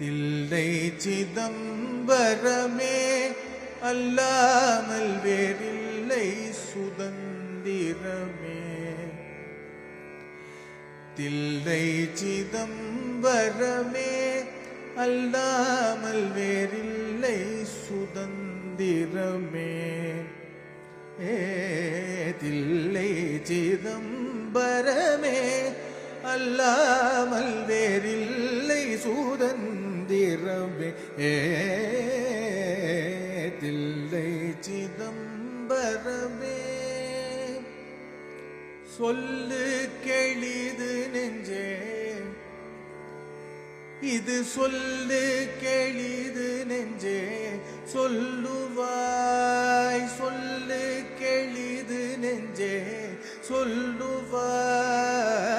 தில்லை சிதம்பரமே அல்லாமல் வேறில்லை சுதந்திரமே. தில்லை சிதம்பரமே அல்லாமல் வேறில்லை சுதந்திரமே. ஏதில்லை சிதம்பரமே அல்லாமல் சுதந்திரமே. தில்லை சிதம்பரமே. சொல்லு கெளிது நெஞ்சே. இது சொல்லு கெளிது நெஞ்சே. சொல்லுவாய் சொல்லு கெளிது நெஞ்சே. சொல்லுவாய்